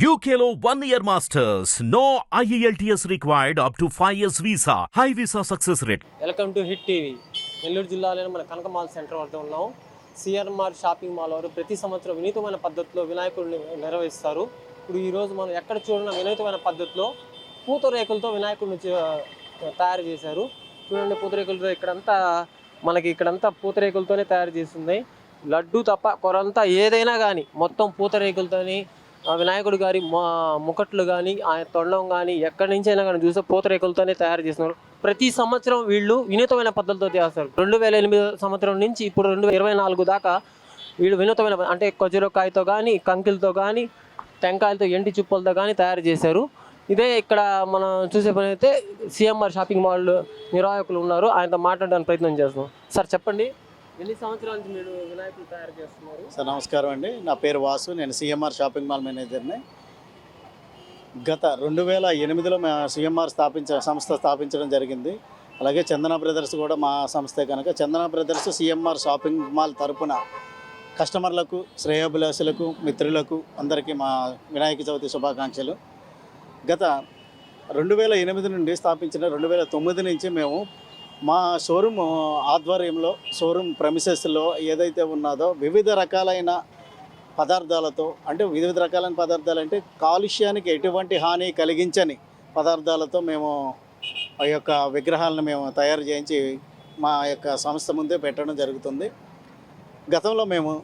యూకేలో one year masters no E IELTS required up to 5 years visa. High visa success rate. Welcome to Hit TV Nellore జిల్లాలోని మన కనక mall centre వద్ద ఉన్నాం. సిఆర్ఎంఆర్ shopping mall వారు ప్రతి సంవత్సరం వినూతమైన పద్ధతిలో వినాయకుడిని నిర్వహిస్తారు. ఇప్పుడు ఈరోజు మనం ఎక్కడ చూడడం వినూతమైన పద్ధతిలో పూతరేకులతో వినాయకుడిని తయారు చేశారు. చూడండి పూతరేకులతో ఇక్కడంతా మనకి ఇక్కడంతా పూతరేకులతోనే తయారు చేస్తుంది లడ్డు తప్ప కొరంతా ఏదైనా కానీ మొత్తం పూతరేకులతోని వినాయకుడు గారి మా ముకట్లు కానీ ఆయన తొండం కానీ ఎక్కడి నుంచి అయినా కానీ చూస్తే పూతరేకులతోనే తయారు చేస్తున్నారు. ప్రతి సంవత్సరం వీళ్ళు వినూతమైన పద్ధతితో చేస్తారు. రెండు వేల ఎనిమిది సంవత్సరం నుంచి ఇప్పుడు రెండు ఇరవై నాలుగు దాకా వీళ్ళు వినూతమైన అంటే ఖజురకాయతో కానీ కంకిలతో కానీ టెంకాయలతో ఎండి చుప్పలతో కానీ తయారు చేశారు. ఇదే ఇక్కడ మనం చూసే పని అయితే సిఎంఆర్ షాపింగ్ మాల్ నిర్వాహకులు ఉన్నారు. ఆయనతో మాట్లాడడానికి ప్రయత్నం చేస్తున్నాం. సార్ చెప్పండి. ఎన్ని సంవత్సరాల నుంచి మీరు వినాయకులు తయారు చేస్తున్నారు? సార్ నమస్కారం అండి. నా పేరు వాసు. నేను సిఎంఆర్ షాపింగ్ మాల్ మేనేజర్ని. గత రెండు వేల ఎనిమిదిలో మా సిఎంఆర్ స్థాపించ సంస్థ స్థాపించడం జరిగింది. అలాగే చందన బ్రదర్స్ కూడా మా సంస్థే కనుక. Chandana Brothers CMR shopping mall తరపున కస్టమర్లకు శ్రేయోభిలాషులకు మిత్రులకు అందరికీ మా వినాయక చవితి శుభాకాంక్షలు. గత రెండు వేల ఎనిమిది నుండి స్థాపించిన రెండు వేల తొమ్మిది నుంచి మేము మా షోరూమ్ ఆధ్వర్యంలో షోరూమ్ ప్రమిసెస్లో ఏదైతే ఉన్నదో వివిధ రకాలైన పదార్థాలతో అంటే వివిధ రకాలైన పదార్థాలు అంటే కాలుష్యానికి ఎటువంటి హాని కలిగించని పదార్థాలతో మేము ఆ యొక్క విగ్రహాలను మేము తయారు చేయించి మా యొక్క సంస్థ ముందే పెట్టడం జరుగుతుంది. గతంలో మేము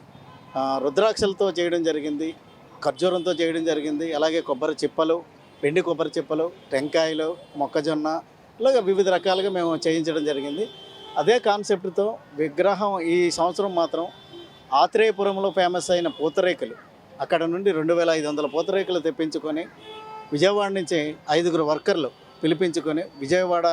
రుద్రాక్షలతో చేయడం జరిగింది ఖర్జూరంతో చేయడం జరిగింది అలాగే కొబ్బరి చిప్పలు వెండి కొబ్బరి చిప్పలు టెంకాయలు మొక్కజొన్న ఇలాగ వివిధ రకాలుగా మేము చేయించడం జరిగింది. అదే కాన్సెప్ట్తో విగ్రహం ఈ సంవత్సరం మాత్రం ఆత్రేయపురంలో ఫేమస్ అయిన పూతరేకులు. అక్కడ నుండి రెండు వేల ఐదు వందల పూతరేకులు తెప్పించుకొని విజయవాడ నుంచి ఐదుగురు వర్కర్లు పిలిపించుకొని విజయవాడ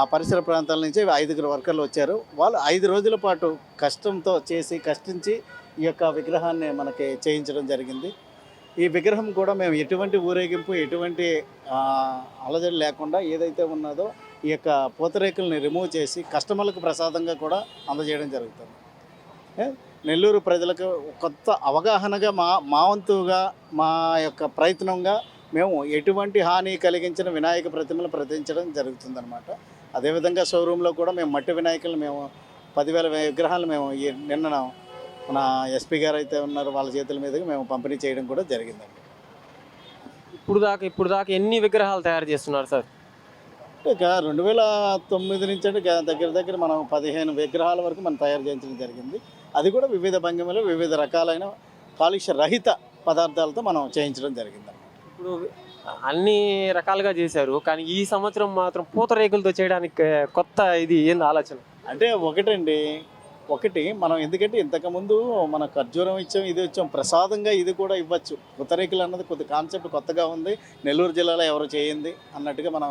ఆ పరిసర ప్రాంతాల నుంచి ఐదుగురు వర్కర్లు వచ్చారు. వాళ్ళు ఐదు రోజుల పాటు కష్టంతో చేసి కష్టించి ఈ యొక్క విగ్రహాన్ని మనకి చేయించడం జరిగింది. ఈ విగ్రహం కూడా మేము ఎటువంటి ఊరేగింపు ఎటువంటి అలజడి లేకుండా ఏదైతే ఉన్నదో ఈ యొక్క పూతరేకుల్ని రిమూవ్ చేసి కస్టమర్లకు ప్రసాదంగా కూడా అందజేయడం జరుగుతుంది. నెల్లూరు ప్రజలకు కొత్త అవగాహనగా మా మా వంతుగా మా యొక్క ప్రయత్నంగా మేము ఎటువంటి హాని కలిగించిన వినాయక ప్రతిమలు ప్రతించడం జరుగుతుందన్నమాట. అదేవిధంగా షోరూంలో కూడా మేము మట్టి వినాయకులు మేము పదివేల విగ్రహాలు మేము నిన్న మన ఎస్పీ గారు అయితే ఉన్నారు వాళ్ళ చేతుల మీదుగా మేము పంపిణీ చేయడం కూడా జరిగిందండి. ఇప్పుడు దాకా ఇప్పుడు దాకా ఎన్ని విగ్రహాలు తయారు చేస్తున్నారు సార్? ఇక రెండు వేల తొమ్మిది నుంచి అంటే దగ్గర దగ్గర మనం పదిహేను విగ్రహాల వరకు మనం తయారు చేయించడం జరిగింది. అది కూడా వివిధ భంగిమలు వివిధ రకాలైన కాలుష్య రహిత పదార్థాలతో మనం చేయించడం జరిగింది. ఇప్పుడు అన్ని రకాలుగా చేశారు కానీ ఈ సంవత్సరం మాత్రం పూతరేకులతో చేయడానికి కొత్త ఇది ఏంది ఆలోచన? అంటే ఒకటండి ఒకటి మనం ఎందుకంటే ఇంతకుముందు మన ఖర్జూరం ఇచ్చాం ఇది ఇచ్చాం ప్రసాదంగా ఇది కూడా ఇవ్వచ్చు. ఉత్తరేకులు అన్నది కొద్ది కాన్సెప్ట్ కొత్తగా ఉంది. నెల్లూరు జిల్లాలో ఎవరు చేయింది అన్నట్టుగా మన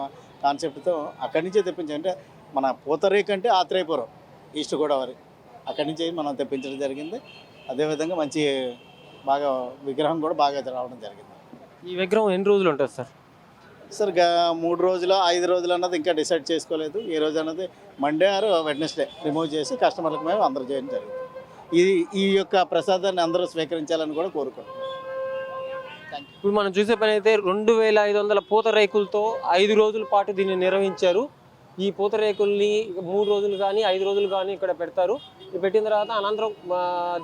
కాన్సెప్ట్తో అక్కడి నుంచే తెప్పించాం. అంటే మన పూతరేకు అంటే ఆత్రేయపురం ఈస్ట్ గోదావరి. అక్కడి నుంచి మనం తెప్పించడం జరిగింది. అదేవిధంగా మంచి బాగా విగ్రహం కూడా బాగా రావడం జరిగింది. ఈ విగ్రహం ఎన్ని రోజులు ఉంటుంది సార్? సార్ మూడు రోజులు ఐదు రోజులు అన్నది ఇంకా డిసైడ్ చేసుకోలేదు. ఈ రోజు అన్నది మండే ఆర్ వెడ్నెస్డే రిమూవ్ చేసి కస్టమర్లకు మేము అందరూ చేయడం జరిగింది ఇది ఈ యొక్క ప్రసాదాన్ని అందరూ స్వీకరించాలని కూడా కోరుకుంటున్నాం. ఇప్పుడు మనం చూసే పని అయితే రెండు వేల ఐదు వందల పూతరేకులతో ఐదు రోజుల పాటు దీన్ని నిర్వహించారు. ఈ పూతరేకుల్ని మూడు రోజులు కానీ ఐదు రోజులు కానీ ఇక్కడ పెడతారు. పెట్టిన తర్వాత అనంతరం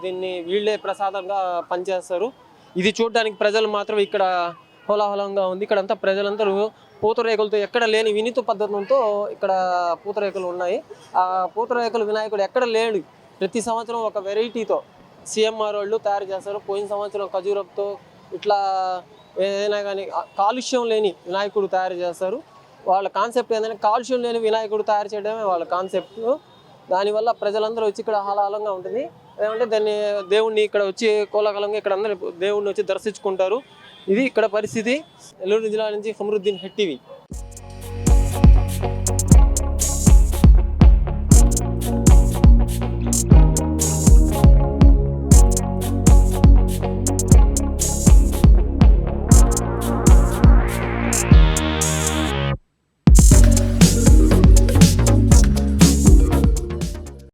దీన్ని వీళ్ళే ప్రసాదంగా పనిచేస్తారు. ఇది చూడడానికి ప్రజలు మాత్రం ఇక్కడ హోలాహలంగా ఉంది. ఇక్కడంతా ప్రజలందరూ పూతరేకులతో ఎక్కడ లేని వినీత పద్ధతులతో ఇక్కడ పూతరేకులు ఉన్నాయి. ఆ పూతరేకులు వినాయకుడు ఎక్కడ లేడు. ప్రతి సంవత్సరం ఒక వెరైటీతో సిఎంఆర్ వాళ్ళు తయారు చేస్తారు. పోయిన సంవత్సరం ఖజూరప్తో ఇట్లా ఏదైనా కానీ కాలుష్యం లేని వినాయకుడు తయారు చేస్తారు. వాళ్ళ కాన్సెప్ట్ ఏంటంటే కాలుష్యం లేని వినాయకుడు తయారు చేయడమే వాళ్ళ కాన్సెప్ట్. దానివల్ల ప్రజలందరూ వచ్చి ఇక్కడ హలాలంగా ఉంటుంది. ఏమంటే దాన్ని దేవుణ్ణి ఇక్కడ వచ్చి కోలాహలంగా ఇక్కడ అందరూ దేవుణ్ణి వచ్చి దర్శించుకుంటారు. ఇది ఇక్కడ పరిస్థితి నెల్లూరు జిల్లా నుంచి సమృద్ధిని హెట్టివి